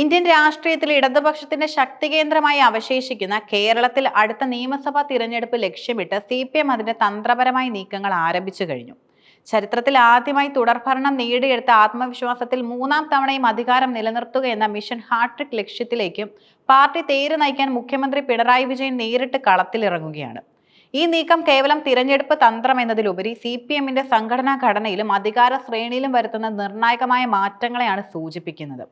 Indian രാഷ്ട്രീയത്തിൽ ഇടതുപക്ഷത്തിന്റെ ശക്തി കേന്ദ്രമായി അവശേഷിക്കുന്ന കേരളത്തിൽ അടുത്ത നിയമസഭാ തിരഞ്ഞെടുപ്പ് ലക്ഷ്യമിട്ട് സി പി എം അതിന്റെ തന്ത്രപരമായ നീക്കങ്ങൾ ആരംഭിച്ചു കഴിഞ്ഞു. ചരിത്രത്തിൽ ആദ്യമായി തുടർഭരണം നേടിയെടുത്ത ആത്മവിശ്വാസത്തിൽ മൂന്നാം തവണയും അധികാരം നിലനിർത്തുക എന്ന മിഷൻ ഹാട്രിക് ലക്ഷ്യത്തിലേക്കും പാർട്ടി തേര് നയിക്കാൻ മുഖ്യമന്ത്രി പിണറായി വിജയൻ നേരിട്ട് കളത്തിലിറങ്ങുകയാണ്. ഈ നീക്കം കേവലം തിരഞ്ഞെടുപ്പ് തന്ത്രം എന്നതിലുപരി സി പി എമ്മിന്റെ സംഘടനാ ഘടനയിലും അധികാര ശ്രേണിയിലും വരുത്തുന്ന നിർണായകമായ മാറ്റങ്ങളെയാണ് സൂചിപ്പിക്കുന്നത്.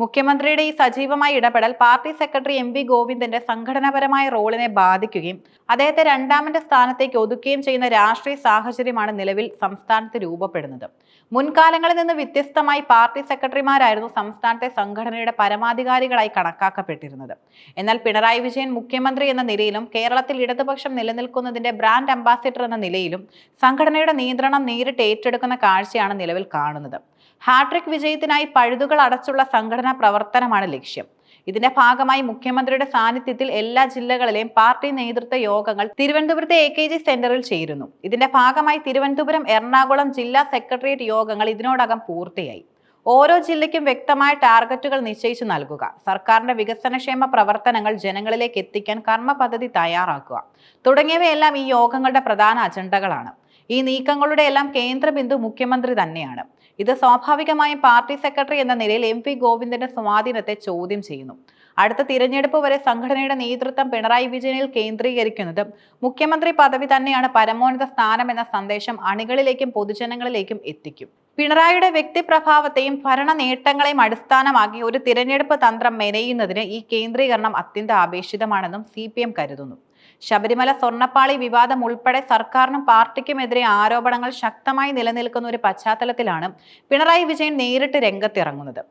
മുഖ്യമന്ത്രിയുടെ ഈ സജീവമായ ഇടപെടൽ പാർട്ടി സെക്രട്ടറി എം വി ഗോവിന്ദന്റെ സംഘടനാപരമായ റോളിനെ ബാധിക്കുകയും അദ്ദേഹത്തെ രണ്ടാമന്റെ സ്ഥാനത്തേക്ക് ഒതുക്കുകയും ചെയ്യുന്ന രാഷ്ട്രീയ സാഹചര്യമാണ് നിലവിൽ സംസ്ഥാനത്ത് രൂപപ്പെടുന്നത്. മുൻകാലങ്ങളിൽ നിന്ന് വ്യത്യസ്തമായി പാർട്ടി സെക്രട്ടറിമാരായിരുന്നു സംസ്ഥാനത്തെ സംഘടനയുടെ പരമാധികാരികളായി കണക്കാക്കപ്പെട്ടിരുന്നത്. എന്നാൽ പിണറായി വിജയൻ മുഖ്യമന്ത്രി എന്ന നിലയിലും കേരളത്തിൽ ഇടതുപക്ഷം നിലനിൽക്കുന്നതിന്റെ ബ്രാൻഡ് അംബാസിഡർ എന്ന നിലയിലും സംഘടനയുടെ നിയന്ത്രണം നേരിട്ട് ഏറ്റെടുക്കുന്ന കാഴ്ചയാണ് നിലവിൽ കാണുന്നത്. ഹാട്രിക് വിജയത്തിനായി പഴുതുകൾ അടച്ചുള്ള സംഘടനാ പ്രവർത്തനമാണ് ലക്ഷ്യം. ഇതിന്റെ ഭാഗമായി മുഖ്യമന്ത്രിയുടെ സാന്നിധ്യത്തിൽ എല്ലാ ജില്ലകളിലെയും പാർട്ടി നേതൃത്വ യോഗങ്ങൾ തിരുവനന്തപുരത്തെ എ കെ ജി സെന്ററിൽ ചേരുന്നു. ഇതിന്റെ ഭാഗമായി തിരുവനന്തപുരം എറണാകുളം ജില്ലാ സെക്രട്ടേറിയറ്റ് യോഗങ്ങൾ ഇതിനോടകം പൂർത്തിയായി. ഓരോ ജില്ലയ്ക്കും വ്യക്തമായ ടാർഗറ്റുകൾ നിശ്ചയിച്ചു നൽകുക. സർക്കാരിന്റെ വികസനക്ഷേമ പ്രവർത്തനങ്ങൾ ജനങ്ങളിലേക്ക് എത്തിക്കാൻ കർമ്മ പദ്ധതി തയ്യാറാക്കുക. തുടങ്ങിയവയെല്ലാം ഈ യോഗങ്ങളുടെ പ്രധാന അജണ്ടകളാണ്. ഈ നീക്കങ്ങളുടെ എല്ലാം കേന്ദ്രബിന്ദു മുഖ്യമന്ത്രി തന്നെയാണ്. ഇത് സ്വാഭാവികമായും പാർട്ടി സെക്രട്ടറി എന്ന നിലയിൽ എം പി ഗോവിന്ദന്റെ സ്വാധീനത്തെ ചോദ്യം ചെയ്യുന്നു. അടുത്ത തിരഞ്ഞെടുപ്പ് വരെ സംഘടനയുടെ നേതൃത്വം പിണറായി വിജയനിൽ കേന്ദ്രീകരിക്കുന്നത് മുഖ്യമന്ത്രി പദവി തന്നെയാണ് പരമോന്നത സ്ഥാനം എന്ന സന്ദേശം അണികളിലേക്കും പൊതുജനങ്ങളിലേക്കും എത്തിക്കും. പിണറായിയുടെ വ്യക്തിപ്രഭാവത്തെയും ഭരണ നേട്ടങ്ങളെയും അടിസ്ഥാനമാക്കി ഒരു തിരഞ്ഞെടുപ്പ് തന്ത്രം മെനയുന്നതിന് ഈ കേന്ദ്രീകരണം അത്യന്താപേക്ഷിതമാണെന്നും സി കരുതുന്നു. ശബരിമല സ്വർണപ്പാളി വിവാദം ഉൾപ്പെടെ സർക്കാരിനും പാർട്ടിക്കുമെതിരെ ആരോപണങ്ങൾ ശക്തമായി നിലനിൽക്കുന്ന ഒരു പശ്ചാത്തലത്തിലാണ് പിണറായി വിജയൻ നേരിട്ട് രംഗത്തിറങ്ങുന്നത്.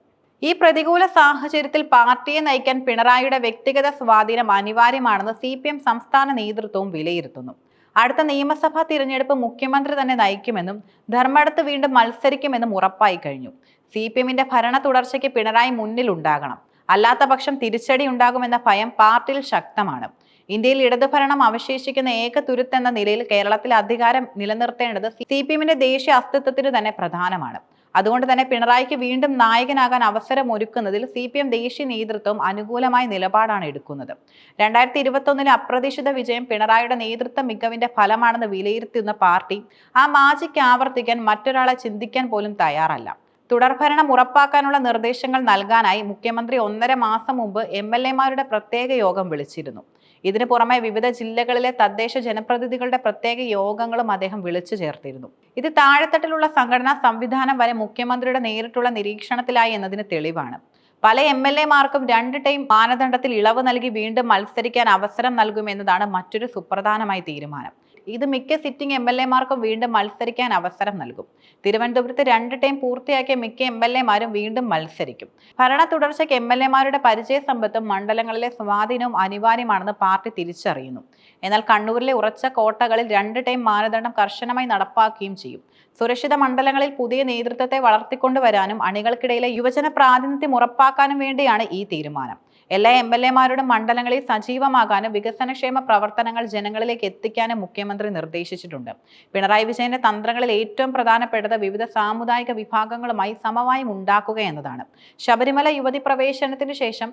ഈ പ്രതികൂല സാഹചര്യത്തിൽ പാർട്ടിയെ നയിക്കാൻ പിണറായിയുടെ വ്യക്തിഗത സ്വാധീനം അനിവാര്യമാണെന്ന് സി സംസ്ഥാന നേതൃത്വവും വിലയിരുത്തുന്നു. അടുത്ത നിയമസഭാ തിരഞ്ഞെടുപ്പ് മുഖ്യമന്ത്രി തന്നെ നയിക്കുമെന്നും ധർമ്മടത്ത് വീണ്ടും മത്സരിക്കുമെന്നും ഉറപ്പായി കഴിഞ്ഞു. സി പി എമ്മിന്റെ ഭരണ തുടർച്ചയ്ക്ക് പിണറായി മുന്നിലുണ്ടാകണം. അല്ലാത്ത പക്ഷം തിരിച്ചടി ഉണ്ടാകുമെന്ന ഭയം പാർട്ടിയിൽ ശക്തമാണ്. ഇന്ത്യയിൽ ഇടതുഭരണം അവശേഷിക്കുന്ന ഏക തുരുത്ത് എന്ന നിലയിൽ കേരളത്തിൽ അധികാരം നിലനിർത്തേണ്ടത് സി പി എമ്മിന്റെ ദേശീയ അസ്തിത്വത്തിന് തന്നെ പ്രധാനമാണ്. അതുകൊണ്ട് തന്നെ പിണറായിക്ക് വീണ്ടും നായകനാകാൻ അവസരം ഒരുക്കുന്നതിൽ സി പി എം ദേശീയ നേതൃത്വം അനുകൂലമായ നിലപാടാണ് എടുക്കുന്നത്. രണ്ടായിരത്തി ഇരുപത്തൊന്നിലെ അപ്രതീക്ഷിത വിജയം പിണറായിയുടെ നേതൃത്വ മികവിന്റെ ഫലമാണെന്ന് വിലയിരുത്തുന്ന പാർട്ടി ആ മാജിക്ക് ആവർത്തിക്കാൻ മറ്റൊരാളെ ചിന്തിക്കാൻ പോലും തയ്യാറല്ല. തുടർഭരണം ഉറപ്പാക്കാനുള്ള നിർദ്ദേശങ്ങൾ നൽകാനായി മുഖ്യമന്ത്രി ഒന്നര മാസം മുമ്പ് എം എൽ എമാരുടെ പ്രത്യേക യോഗം വിളിച്ചിരുന്നു. ഇതിനു പുറമെ വിവിധ ജില്ലകളിലെ തദ്ദേശ ജനപ്രതിനിധികളുടെ പ്രത്യേക യോഗങ്ങളും അദ്ദേഹം വിളിച്ചു ചേർത്തിരുന്നു. ഇത് താഴെത്തട്ടിലുള്ള സംഘടനാ സംവിധാനം വരെ മുഖ്യമന്ത്രിയുടെ നേരിട്ടുള്ള നിരീക്ഷണത്തിലായി എന്നതിന് തെളിവാണ്. പല എം എൽ എമാർക്കും രണ്ട് ടൈം മാനദണ്ഡത്തിൽ ഇളവ് നൽകി വീണ്ടും മത്സരിക്കാൻ അവസരം നൽകുമെന്നതാണ് മറ്റൊരു സുപ്രധാനമായ തീരുമാനം. ഇത് മിക്ക സിറ്റിംഗ് എം എൽ എമാർക്കും വീണ്ടും മത്സരിക്കാൻ അവസരം നൽകും. തിരുവനന്തപുരത്ത് രണ്ട് ടൈം പൂർത്തിയാക്കിയ മിക്ക എം എൽ എമാരും വീണ്ടും മത്സരിക്കും. ഭരണ തുടർച്ചയ്ക്ക് എം എൽ എമാരുടെ പരിചയ സമ്പത്തും മണ്ഡലങ്ങളിലെ സ്വാധീനവും അനിവാര്യമാണെന്ന് പാർട്ടി തിരിച്ചറിയുന്നു. എന്നാൽ കണ്ണൂരിലെ ഉറച്ച കോട്ടകളിൽ രണ്ട് ടൈം മാനദണ്ഡം കർശനമായി നടപ്പാക്കുകയും ചെയ്യും. സുരക്ഷിത മണ്ഡലങ്ങളിൽ പുതിയ നേതൃത്വത്തെ വളർത്തിക്കൊണ്ടുവരാനും അണികൾക്കിടയിലെ യുവജന പ്രാതിനിധ്യം ഉറപ്പാക്കാനും വേണ്ടിയാണ് ഈ തീരുമാനം. എല്ലാ എം എൽ എമാരുടെ മണ്ഡലങ്ങളിൽ സജീവമാകാനും വികസനക്ഷേമ പ്രവർത്തനങ്ങൾ ജനങ്ങളിലേക്ക് എത്തിക്കാനും മുഖ്യമന്ത്രി നിർദ്ദേശിച്ചിട്ടുണ്ട്. പിണറായി വിജയന്റെ തന്ത്രങ്ങളിൽ ഏറ്റവും പ്രധാനപ്പെട്ടത് വിവിധ സാമുദായിക വിഭാഗങ്ങളുമായി സമവായം ഉണ്ടാക്കുക എന്നതാണ്. ശബരിമല യുവതി പ്രവേശനത്തിന് ശേഷം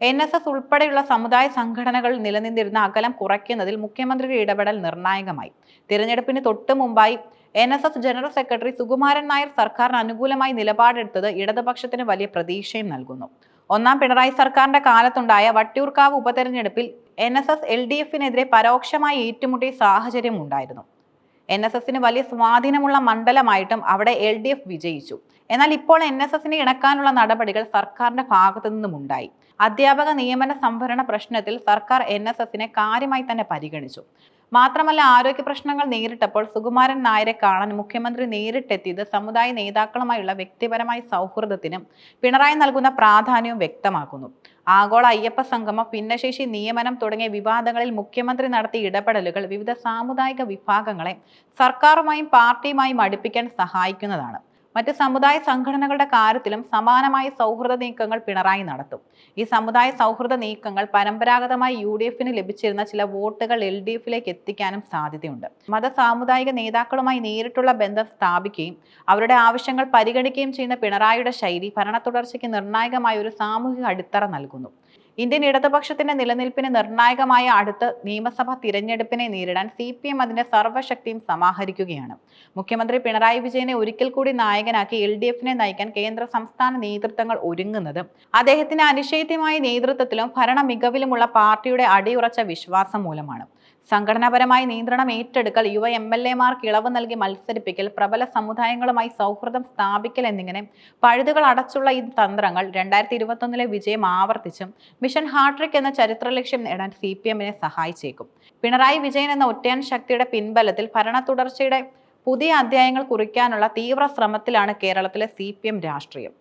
എൻ എസ് എസ് ഉൾപ്പെടെയുള്ള സമുദായ സംഘടനകൾ നിലനിന്നിരുന്ന അകലം കുറയ്ക്കുന്നതിൽ മുഖ്യമന്ത്രിയുടെ ഇടപെടൽ നിർണായകമായി. തിരഞ്ഞെടുപ്പിന് തൊട്ടു മുമ്പായി N S S general secretary Sukumaran Nair സർക്കാരിന് അനുകൂലമായി നിലപാടെടുത്തത് ഇടതുപക്ഷത്തിന് വലിയ പ്രതീക്ഷയും നൽകുന്നു. ഒന്നാം പിണറായി സർക്കാരിന്റെ കാലത്തുണ്ടായ വട്ടിയൂർക്കാവ് ഉപതെരഞ്ഞെടുപ്പിൽ N S S L D എഫിനെതിരെ പരോക്ഷമായി ഏറ്റുമുട്ടിയ സാഹചര്യം ഉണ്ടായിരുന്നു. എൻ എസ് എസിന് വലിയ സ്വാധീനമുള്ള മണ്ഡലമായിട്ടും അവിടെ എൽ ഡി എഫ് വിജയിച്ചു. എന്നാൽ ഇപ്പോൾ എൻ എസ് എസിനെ ഇണക്കാനുള്ള നടപടികൾ സർക്കാരിന്റെ ഭാഗത്തു നിന്നും ഉണ്ടായി. അധ്യാപക നിയമന സംഭരണ പ്രശ്നത്തിൽ സർക്കാർ എൻ എസ് എസിനെ കാര്യമായി തന്നെ പരിഗണിച്ചു. മാത്രമല്ല ആരോഗ്യ പ്രശ്നങ്ങൾ നേരിട്ടപ്പോൾ സുകുമാരൻ നായരെ കാണാൻ മുഖ്യമന്ത്രി നേരിട്ടെത്തിയത് സമുദായ നേതാക്കളുമായുള്ള വ്യക്തിപരമായ സൗഹൃദത്തിനും പിണറായി നൽകുന്ന പ്രാധാന്യവും വ്യക്തമാക്കുന്നു. ആഗോള അയ്യപ്പ സംഗമം ഭിന്നശേഷി നിയമനം തുടങ്ങിയ വിവാദങ്ങളിൽ മുഖ്യമന്ത്രി നടത്തിയ ഇടപെടലുകൾ വിവിധ സാമുദായിക വിഭാഗങ്ങളെ സർക്കാരുമായും പാർട്ടിയുമായും അടുപ്പിക്കാൻ സഹായിക്കുന്നതാണ്. മറ്റ് സമുദായ സംഘടനകളുടെ കാര്യത്തിലും സമാനമായ സൗഹൃദ നീക്കങ്ങൾ പിണറായി നടത്തും. ഈ സമുദായ സൗഹൃദ നീക്കങ്ങൾ പരമ്പരാഗതമായി യു ഡി എഫിന് ലഭിച്ചിരുന്ന ചില വോട്ടുകൾ എൽ ഡി എഫിലേക്ക് എത്തിക്കാനും സാധ്യതയുണ്ട്. മത സാമുദായിക നേതാക്കളുമായി നേരിട്ടുള്ള ബന്ധം സ്ഥാപിക്കുകയും അവരുടെ ആവശ്യങ്ങൾ പരിഗണിക്കുകയും ചെയ്യുന്ന പിണറായിയുടെ ശൈലി ഭരണ തുടർച്ചയ്ക്ക് നിർണായകമായ ഒരു സാമൂഹിക അടിത്തറ നൽകുന്നു. ഇന്ത്യൻ ഇടതുപക്ഷത്തിന്റെ നിലനിൽപ്പിന് നിർണായകമായ അടുത്ത നിയമസഭാ തിരഞ്ഞെടുപ്പിനെ നേരിടാൻ സി പി എം അതിന്റെ സർവശക്തിയും സമാഹരിക്കുകയാണ്. മുഖ്യമന്ത്രി പിണറായി വിജയനെ ഒരിക്കൽ കൂടി നായകനാക്കി എൽ ഡി എഫിനെ നയിക്കാൻ കേന്ദ്ര സംസ്ഥാന നേതൃത്വങ്ങൾ ഒരുങ്ങുന്നത്. അദ്ദേഹത്തിന്റെ അനിശ്ചയത്യമായ നേതൃത്വത്തിലും ഭരണ മികവിലുമുള്ള പാർട്ടിയുടെ അടിയുറച്ച വിശ്വാസം മൂലമാണ്. സംഘടനാപരമായ നിയന്ത്രണം ഏറ്റെടുക്കൽ യുവ എം എൽ എമാർക്ക് ഇളവ് നൽകി മത്സരിപ്പിക്കൽ പ്രബല സമുദായങ്ങളുമായി സൗഹൃദം സ്ഥാപിക്കൽ എന്നിങ്ങനെ പഴുതുകൾ അടച്ചുള്ള ഈ തന്ത്രങ്ങൾ രണ്ടായിരത്തി ഇരുപത്തൊന്നിലെ വിജയം ആവർത്തിച്ചും മിഷൻ ഹാട്രിക് എന്ന ചരിത്ര ലക്ഷ്യം നേടാൻ സി പി എമ്മിനെ സഹായിച്ചേക്കും. പിണറായി വിജയൻ എന്ന ഒറ്റയാൻ ശക്തിയുടെ പിൻബലത്തിൽ ഭരണ തുടർച്ചയുടെ പുതിയ അധ്യായങ്ങൾ കുറിക്കാനുള്ള തീവ്ര ശ്രമത്തിലാണ് കേരളത്തിലെ സി രാഷ്ട്രീയം.